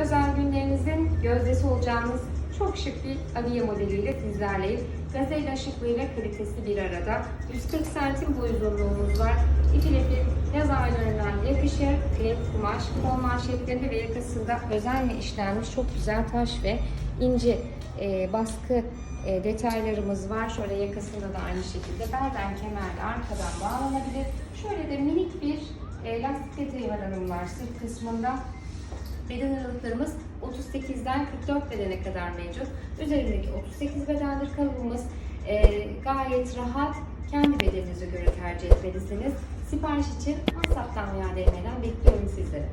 özel günlerinizin gözdesi olacağınız çok şık bir abiye modeliyle sizlerleyiz. Gazelle şıklığıyla kalitesi bir arada. 140 santim boy uzunluğumuz var. İpil ipil yaz aylarından yakışır. Krep kumaş, kol manşetlerinde ve yakasında özenle işlenmiş çok güzel taş ve ince e, baskı e, detaylarımız var. Şöyle yakasında da aynı şekilde belden kemerle arkadan bağlanabilir. Şöyle de minik bir e, lastik detayı var hanımlar sırt kısmında. Beden aralıklarımız 38'den 44 bedene kadar mevcut. Üzerindeki 38 bedendir kalıbımız e, gayet rahat. Kendi bedeninize göre tercih etmelisiniz. Sipariş için WhatsApp'tan veya DM'den bekliyorum sizleri.